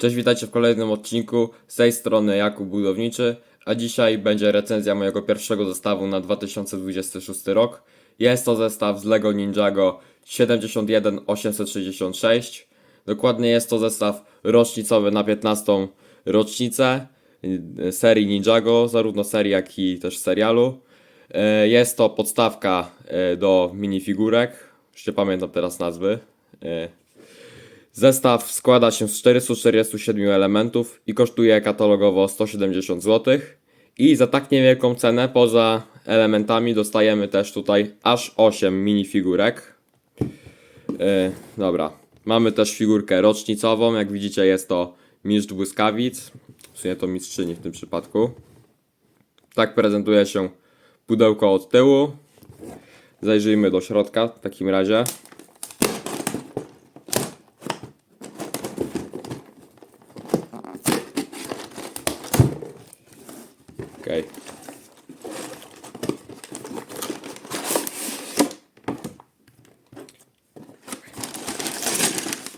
Cześć, witajcie w kolejnym odcinku. Z tej strony Jakub Budowniczy, a dzisiaj będzie recenzja mojego pierwszego zestawu na 2026 rok. Jest to zestaw z LEGO Ninjago 71866. Dokładnie jest to zestaw rocznicowy na 15. rocznicę y, serii Ninjago, zarówno serii jak i też serialu. E, Jest to podstawka e, do minifigurek, nie pamiętam teraz nazwy. Zestaw składa się z 447 elementów i kosztuje katalogowo 170 zł. I za tak niewielką cenę, poza elementami, dostajemy też tutaj aż 8 minifigurek. Yy, dobra, mamy też figurkę rocznicową. Jak widzicie, jest to mistrz błyskawic. W sumie to mistrzyni w tym przypadku. Tak prezentuje się pudełko od tyłu. Zajrzyjmy do środka w takim razie. Okej.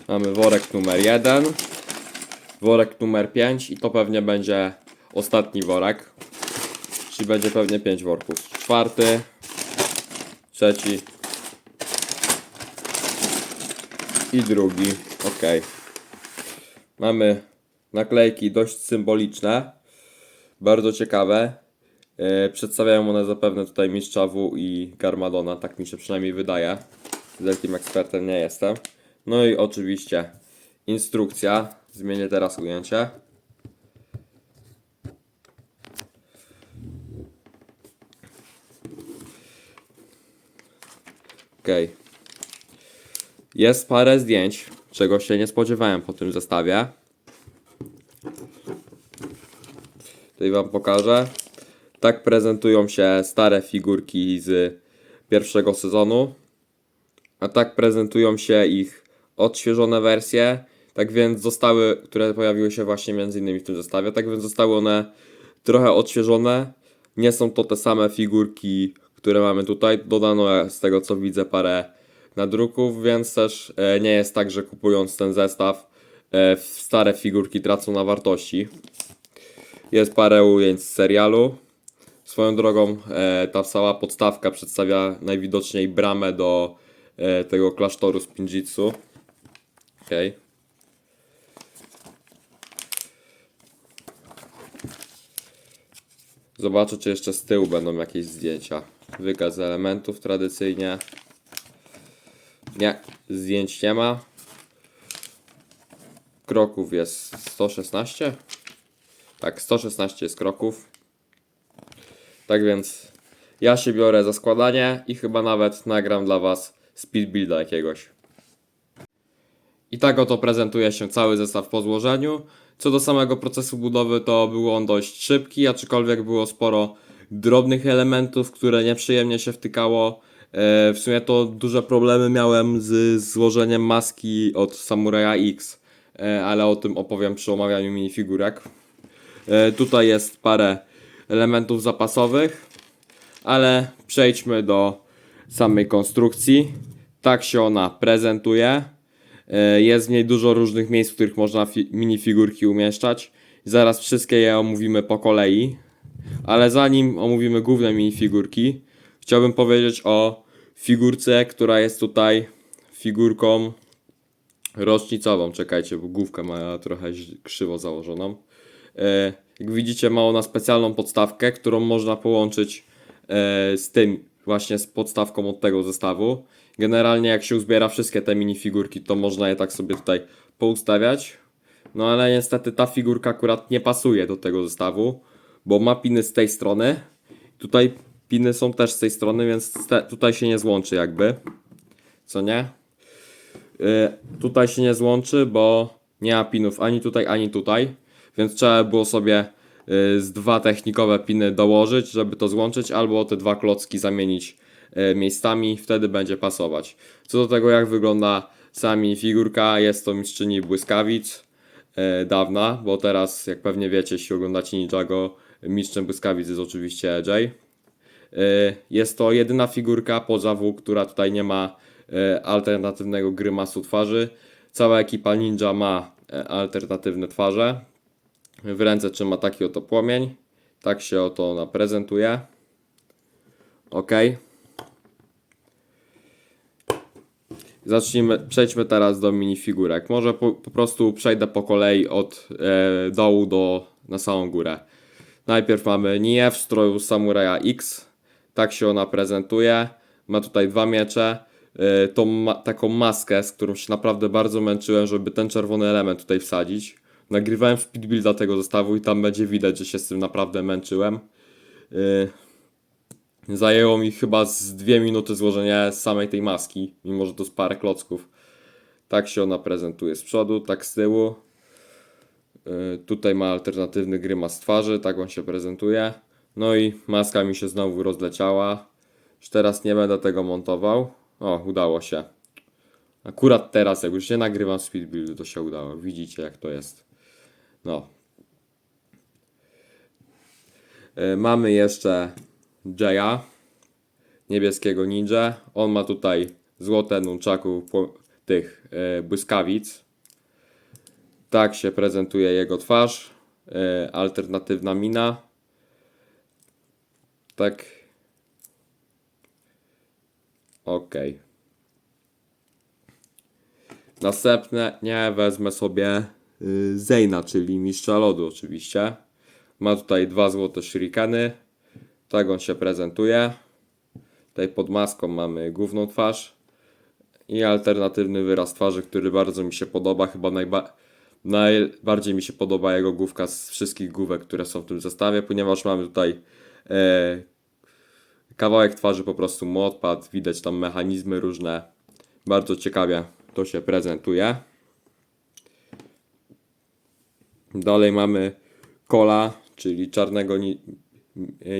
Mamy worek numer 1, worek numer 5 i to pewnie będzie ostatni worek. Czyli będzie pewnie 5 worków. Czwarty, trzeci i drugi. Ok. Mamy naklejki dość symboliczne bardzo ciekawe. E, Przedstawiają one zapewne tutaj mistrza W i Garmadona, tak mi się przynajmniej wydaje. Wielkim ekspertem nie jestem. No i oczywiście instrukcja. Zmienię teraz ujęcie. Okej. Jest parę zdjęć, czego się nie spodziewałem po tym zestawie. Tutaj Wam pokażę. Tak prezentują się stare figurki z pierwszego sezonu. A tak prezentują się ich odświeżone wersje. Tak więc zostały, które pojawiły się właśnie między innymi w tym zestawie. Tak więc zostały one trochę odświeżone. Nie są to te same figurki, które mamy tutaj. Dodano z tego co widzę parę nadruków, więc też e, nie jest tak, że kupując ten zestaw e, stare figurki tracą na wartości. Jest parę ujęć z serialu. Swoją drogą e, ta cała podstawka przedstawia najwidoczniej bramę do e, tego klasztoru z Pinjitsu. Okej. Zobaczę, czy jeszcze z tyłu będą jakieś zdjęcia. Wykaz elementów tradycyjnie. Nie, zdjęć nie ma. Kroków jest 116. Tak, 116 jest kroków. Tak więc ja się biorę za składanie i chyba nawet nagram dla Was speed builda jakiegoś. I tak oto prezentuje się cały zestaw po złożeniu. Co do samego procesu budowy, to był on dość szybki, aczkolwiek było sporo drobnych elementów, które nieprzyjemnie się wtykało. E, W sumie to duże problemy miałem z złożeniem maski od Samuraya X, e, ale o tym opowiem przy omawianiu minifigurek. E, Tutaj jest parę elementów zapasowych, ale przejdźmy do samej konstrukcji. Tak się ona prezentuje. E, Jest w niej dużo różnych miejsc, w których można fi- minifigurki umieszczać. Zaraz wszystkie je omówimy po kolei. Ale zanim omówimy główne minifigurki, chciałbym powiedzieć o figurce, która jest tutaj figurką rocznicową. Czekajcie, bo główkę ma trochę krzywo założoną. E, Jak widzicie, ma ona specjalną podstawkę, którą można połączyć e, z tym, właśnie z podstawką od tego zestawu. Generalnie, jak się uzbiera wszystkie te minifigurki, to można je tak sobie tutaj poustawiać. No ale niestety ta figurka akurat nie pasuje do tego zestawu, bo ma piny z tej strony. Tutaj piny są też z tej strony, więc tutaj się nie złączy jakby. Co nie? Y, tutaj się nie złączy, bo nie ma pinów ani tutaj, ani tutaj, więc trzeba było sobie y, z dwa technikowe piny dołożyć, żeby to złączyć, albo te dwa klocki zamienić y, miejscami, wtedy będzie pasować. Co do tego, jak wygląda sami figurka, jest to mistrzyni błyskawic y, dawna, bo teraz, jak pewnie wiecie, jeśli oglądacie Ninjago, mistrzem błyskawic jest oczywiście Jay. Jest to jedyna figurka poza W, która tutaj nie ma alternatywnego grymasu twarzy. Cała ekipa ninja ma alternatywne twarze. W ręce trzyma taki oto płomień. Tak się oto ona prezentuje. Ok. Zacznijmy, przejdźmy teraz do minifigurek. Może po, po prostu przejdę po kolei od e, dołu do na samą górę. Najpierw mamy Nię w stroju Samuraja X. Tak się ona prezentuje. Ma tutaj dwa miecze. E, tą ma taką maskę, z którą się naprawdę bardzo męczyłem, żeby ten czerwony element tutaj wsadzić. Nagrywałem speedbuilda tego zestawu i tam będzie widać, że się z tym naprawdę męczyłem. E, Zajęło mi chyba z dwie minuty złożenia samej tej maski, mimo że to z parę klocków. Tak się ona prezentuje z przodu, tak z tyłu. Yy, tutaj ma alternatywny grymas twarzy, tak on się prezentuje. No i maska mi się znowu rozleciała. Już teraz nie będę tego montował. O, udało się. Akurat teraz, jak już nie nagrywam speed buildu, to się udało. Widzicie jak to jest. No. Yy, mamy jeszcze Jaya, niebieskiego ninja. On ma tutaj złote nunchaku tych e, błyskawic. Tak się prezentuje jego twarz. E, alternatywna mina. Tak. Ok. Następne nie wezmę sobie y, Zeyna, czyli mistrza lodu oczywiście. Ma tutaj dwa złote shurikeny. Tak on się prezentuje. Tutaj pod maską mamy główną twarz i alternatywny wyraz twarzy, który bardzo mi się podoba. Chyba najba najbardziej mi się podoba jego główka z wszystkich główek, które są w tym zestawie, ponieważ mamy tutaj e, kawałek twarzy po prostu mu odpadł. Widać tam mechanizmy różne. Bardzo ciekawie to się prezentuje. Dalej mamy Kola, czyli czarnego ni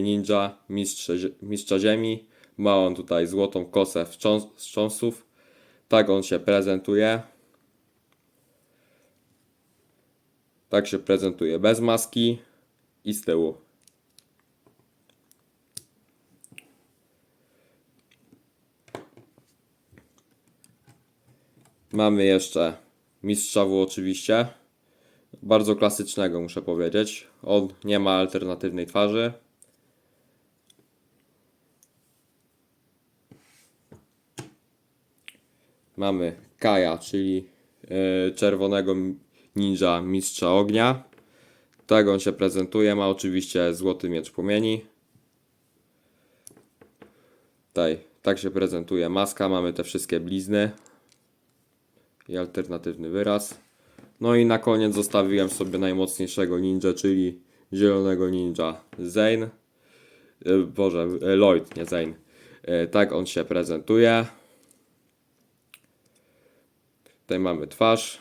ninja, mistrza, mistrza ziemi. Ma on tutaj złotą kosę z cząsów. Tak on się prezentuje. Tak się prezentuje bez maski i z tyłu. Mamy jeszcze mistrza W oczywiście. Bardzo klasycznego muszę powiedzieć. On nie ma alternatywnej twarzy. Mamy Kaja, czyli e, czerwonego ninja mistrza ognia. Tak on się prezentuje. Ma oczywiście złoty miecz płomieni. Tutaj, tak się prezentuje maska. Mamy te wszystkie blizny i alternatywny wyraz. No i na koniec zostawiłem sobie najmocniejszego ninja, czyli zielonego ninja Zane. Boże, e, Lloyd, nie Zane. Tak on się prezentuje. Tutaj mamy twarz,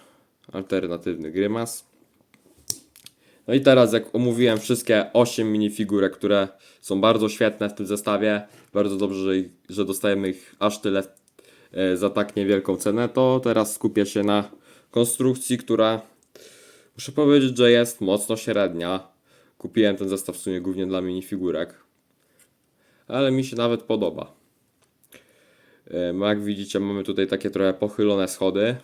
alternatywny grymas. No i teraz jak omówiłem wszystkie 8 minifigurek, które są bardzo świetne w tym zestawie, bardzo dobrze, że, że dostajemy ich aż tyle e, za tak niewielką cenę, to teraz skupię się na konstrukcji, która muszę powiedzieć, że jest mocno średnia. Kupiłem ten zestaw w sumie głównie dla minifigurek, ale mi się nawet podoba. Jak widzicie, mamy tutaj takie trochę pochylone schody.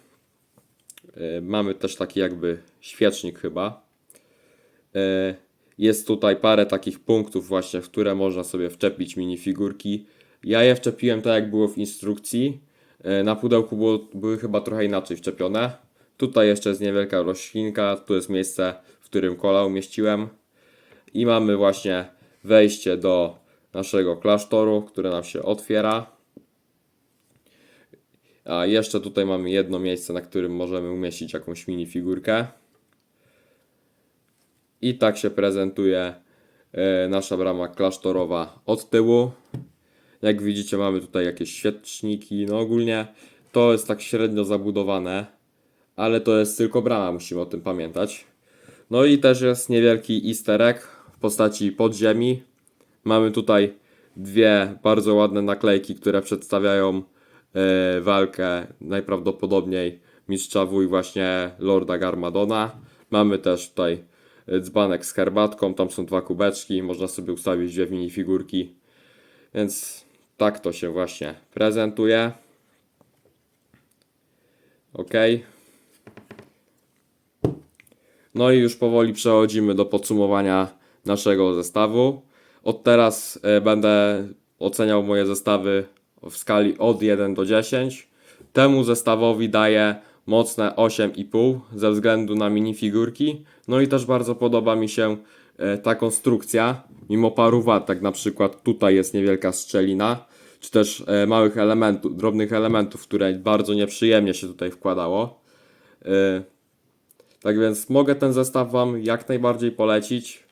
Mamy też taki jakby świecznik chyba. Jest tutaj parę takich punktów właśnie, w które można sobie wczepić minifigurki. Ja je wczepiłem tak jak było w instrukcji. E, Na pudełku było, były chyba trochę inaczej wczepione. Tutaj jeszcze jest niewielka roślinka, tu jest miejsce, w którym kola umieściłem. I mamy właśnie wejście do naszego klasztoru, które nam się otwiera. A jeszcze tutaj mamy jedno miejsce, na którym możemy umieścić jakąś minifigurkę. I tak się prezentuje e, nasza brama klasztorowa od tyłu. Jak widzicie, mamy tutaj jakieś świeczniki. No ogólnie to jest tak średnio zabudowane, ale to jest tylko brama, musimy o tym pamiętać. No i też jest niewielki easter egg w postaci podziemi. Mamy tutaj dwie bardzo ładne naklejki, które przedstawiają e, walkę najprawdopodobniej mistrza W i właśnie Lorda Garmadona. Mamy też tutaj e, dzbanek z herbatką, tam są dwa kubeczki, można sobie ustawić dwie minifigurki. Więc tak to się właśnie prezentuje. Ok. No i już powoli przechodzimy do podsumowania naszego zestawu. Od teraz e, będę oceniał moje zestawy w skali od 1 do 10. Temu zestawowi daję mocne 8,5 ze względu na minifigurki. No i też bardzo podoba mi się e, ta konstrukcja, mimo paru wad, tak na przykład tutaj jest niewielka strzelina, czy też e, małych elementów, drobnych elementów, które bardzo nieprzyjemnie się tutaj wkładało. Tak więc mogę ten zestaw Wam jak najbardziej polecić.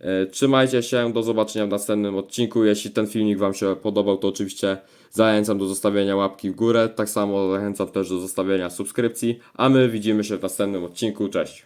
E, Trzymajcie się, do zobaczenia w następnym odcinku. Jeśli ten filmik Wam się podobał, to oczywiście zachęcam do zostawienia łapki w górę. Tak samo zachęcam też do zostawienia subskrypcji. A my widzimy się w następnym odcinku. Cześć!